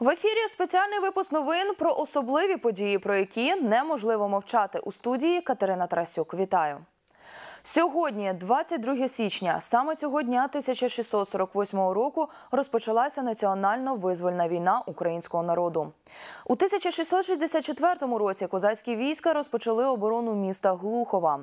В ефірі спеціальний випуск новин про особливі події, про які неможливо мовчати у студії Катерина Тарасюк. Вітаю. Сьогодні, 22 січня, саме цього дня 1648 року розпочалася національно-визвольна війна українського народу. У 1664 році козацькі війська розпочали оборону міста Глухова.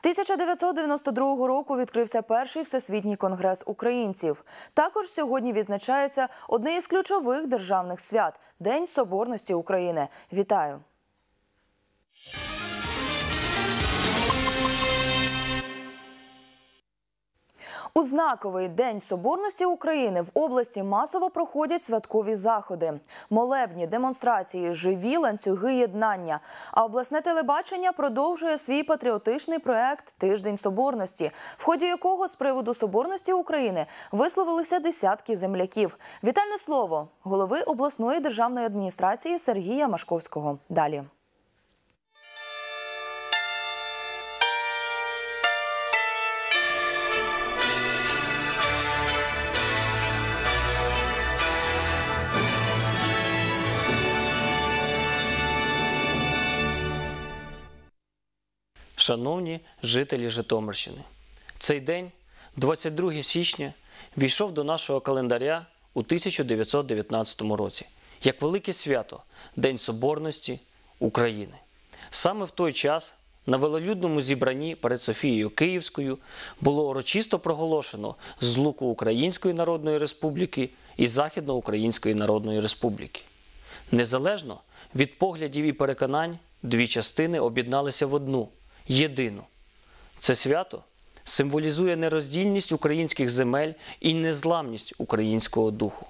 1992 року відкрився перший всесвітній конгрес українців. Також сьогодні відзначається одне із ключових державних свят День Соборності України. Вітаю! У знаковий день соборності України в області масово проходять святкові заходи, молебні, демонстрації, живі ланцюги єднання. А обласне телебачення продовжує свій патріотичний проект Тиждень соборності, в ході якого з приводу соборності України висловилися десятки земляків. Вітальне слово голови обласної державної адміністрації Сергія Машковського. Далі. Шановні жителі Житомирщини, цей день, 22 січня, війшов до нашого календаря у 1919 році як велике свято День Соборності України. Саме в той час на велолюдному зібранні перед Софією Київською було урочисто проголошено злуку Української Народної Республіки і Західноукраїнської Народної Республіки. Незалежно від поглядів і переконань, дві частини об'єдналися в одну єдину. Це свято символізує нероздільність українських земель і незламність українського духу.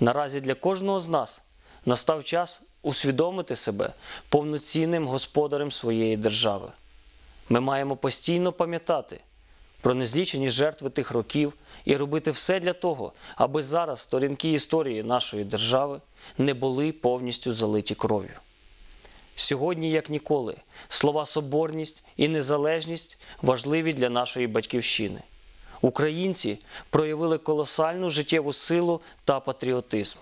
Наразі для кожного з нас настав час усвідомити себе повноцінним господарем своєї держави. Ми маємо постійно пам'ятати про незлічені жертви тих років і робити все для того, аби зараз сторінки історії нашої держави не були повністю залиті кров'ю. Сьогодні, як ніколи, слова соборність і незалежність важливі для нашої батьківщини. Українці проявили колосальну життєву силу та патріотизм.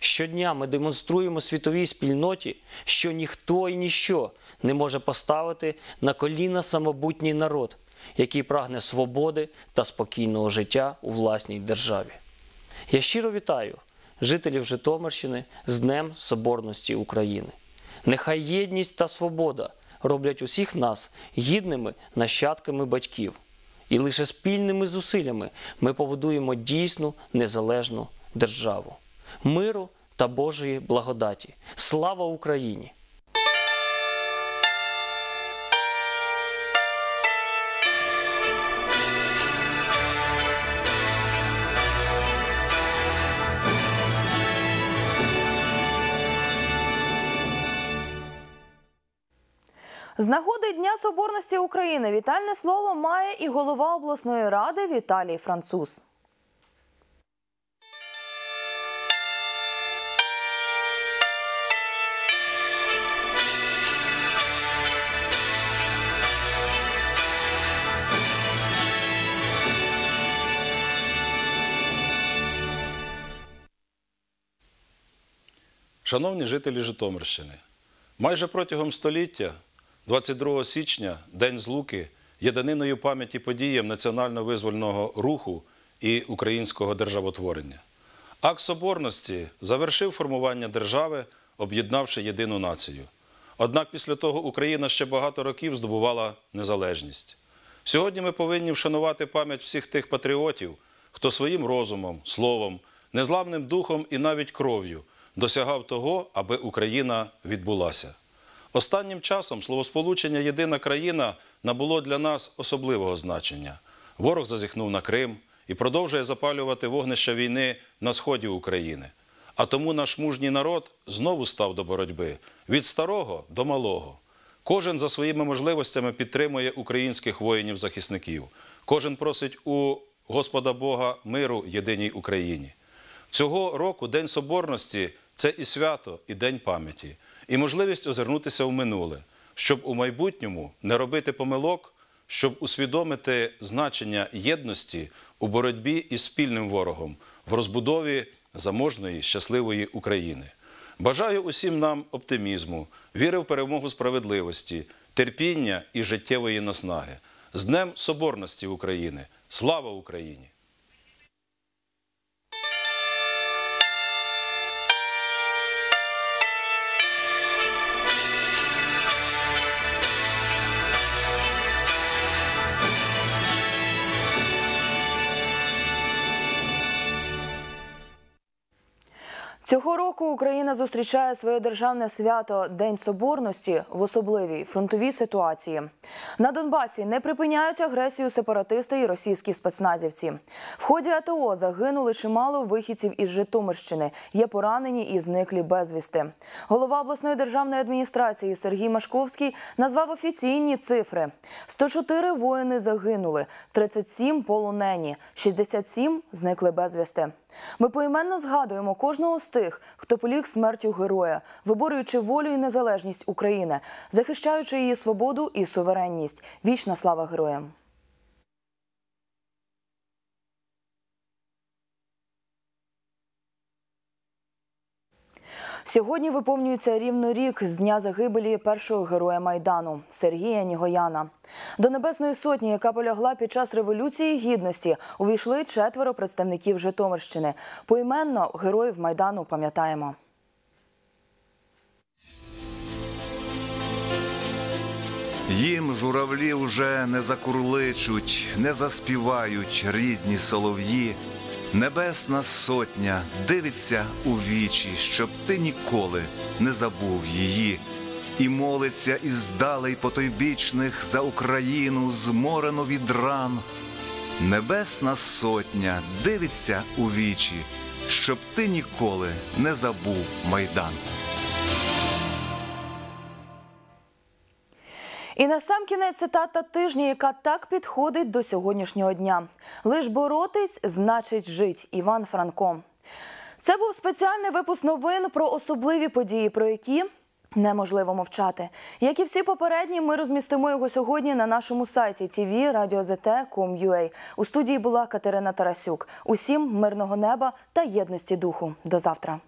Щодня ми демонструємо світовій спільноті, що ніхто і ніщо не може поставити на коліна самобутній народ, який прагне свободи та спокійного життя у власній державі. Я щиро вітаю жителів Житомирщини з Днем Соборності України. Нехай єдність та свобода роблять усіх нас гідними нащадками батьків. І лише спільними зусиллями ми побудуємо дійсну незалежну державу, миру та Божої благодаті. Слава Україні! З нагоди Дня Соборності України вітальне слово має і голова обласної ради Віталій Француз. Шановні жителі Житомирщини, майже протягом століття, 22 січня, День Злуки, є даниною пам'яті подіям національно-визвольного руху і українського державотворення. Акт Соборності завершив формування держави, об'єднавши єдину націю. Однак після того Україна ще багато років здобувала незалежність. Сьогодні ми повинні вшанувати пам'ять всіх тих патріотів, хто своїм розумом, словом, незламним духом і навіть кров'ю досягав того, аби Україна відбулася. Останнім часом словосполучення Єдина країна набуло для нас особливого значення. Ворог зазіхнув на Крим і продовжує запалювати вогнища війни на сході України. А тому наш мужній народ знову став до боротьби від старого до малого. Кожен за своїми можливостями підтримує українських воїнів-захисників. Кожен просить у Господа Бога миру єдиній Україні. Цього року День Соборності це і свято, і День пам'яті, і можливість озирнутися в минуле, щоб у майбутньому не робити помилок, щоб усвідомити значення єдності у боротьбі із спільним ворогом, в розбудові заможної, щасливої України. Бажаю усім нам оптимізму, віри в перемогу справедливості, терпіння і життєвої наснаги. З Днем Соборності України! Слава Україні! Цього року Україна зустрічає своє державне свято День Соборності в особливій фронтовій ситуації. На Донбасі не припиняють агресію сепаратисти і російські спецназівці. В ході АТО загинули чимало вихідців із Житомирщини. Є поранені і зниклі безвісти. Голова обласної державної адміністрації Сергій Машковський назвав офіційні цифри: 104 воїни загинули, 37 полонені, 67 зникли безвісти. Ми поіменно згадуємо кожного з тих, хто поліг смертю героя, виборюючи волю і незалежність України, захищаючи її свободу і суверенність. Вічна слава героям! Сьогодні виповнюється рівно рік з дня загибелі першого героя майдану Сергія Нігояна. До Небесної сотні, яка полягла під час революції гідності, увійшли четверо представників Житомирщини. Поіменно героїв майдану пам'ятаємо. Їм журавлі вже не закурличуть, не заспівають рідні солов'ї. Небесна сотня дивиться у вічі, щоб ти ніколи не забув її, і молиться іздалей потойбічних за Україну, зморену від ран. Небесна сотня дивиться у вічі, щоб ти ніколи не забув майдан. І на сам кінець цитата тижня, яка так підходить до сьогоднішнього дня. Лиш боротись значить жить. Іван Франко. Це був спеціальний випуск новин про особливі події, про які неможливо мовчати. Як і всі попередні, ми розмістимо його сьогодні на нашому сайті tv.radio.zt.com.ua. У студії була Катерина Тарасюк. Усім мирного неба та єдності духу. До завтра.